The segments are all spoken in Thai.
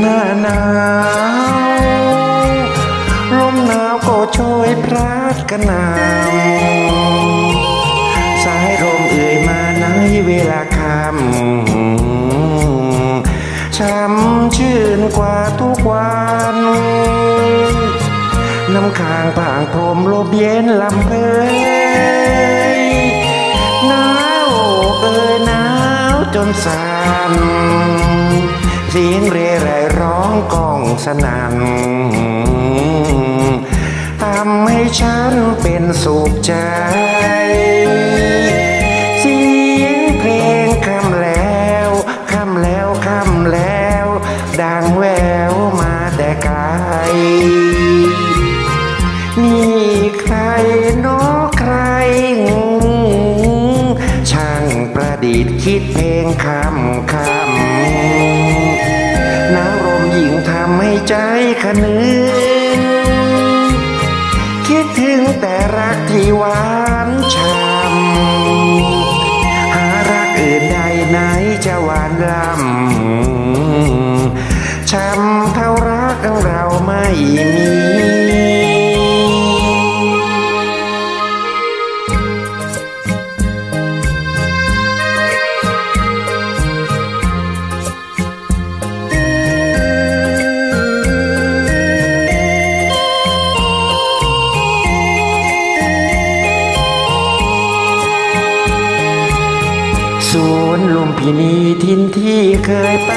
หน้าหนาวลมหนาวก็โชยพรัดกันหนาวสายลมเอ่ยมาในเวลาค่ำช้ำชื่นกว่าทุกวันน้ำค้างผางพรมลมเย็นลำเพยหนาวเอ่ยหนาวจนสั่น เสียงเรไรร้องกองสนั่นทำให้ฉันเป็นสุขใจ เสียงเพลงคำแล้วคำแล้วคำแล้ว ดังแววมาแต่ไกลนี่ใครนอใคร ช่างประดิษฐ์คิดเพลงคำคำ น้ำลมหญิงทำให้ใจขนึงคิดถึงแต่รักที่หวานช่ำหารักอื่นใดไหนจะหวานล้ำช้ำเท่ารักของเราไม่มี ลุมพินีทินที่เคยไป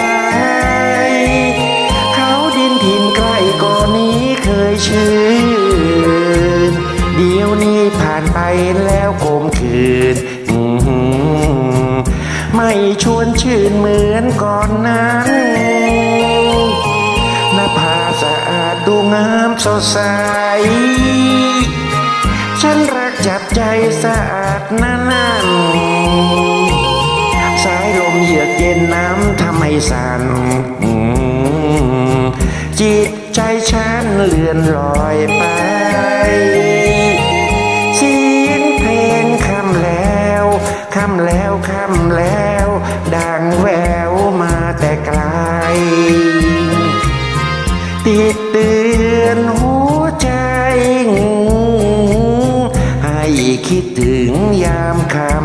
เขาดินถิ่นใกล้ก่อนนี้เคยชื่น เดี๋ยวนี้ผ่านไปแล้วโกมคืน ไม่ชวนชื่นเหมือนก่อนนั้นหน้าผาสะอาดดูงามสดใส ฉันรักจับใจสะอาดนั่น สั่นจิตใจฉันเลื่อนลอยไปเสียงเพลงคำแล้วคำแล้วคำแล้วดังแววมาแต่ไกล ติดเตือนหัวใจให้คิดถึงยามคำคำ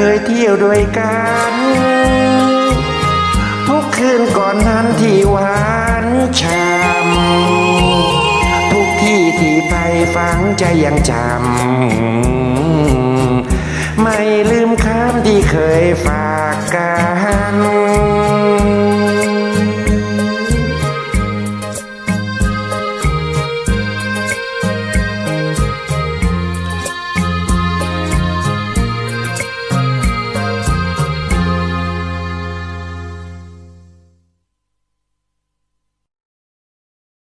เคยเที่ยวด้วยกัน ทุกคืนก่อนนั้นที่หวานช้ำทุกที่ที่ไปฟังใจยังจำ ไม่ลืมคำที่เคยฝากกัน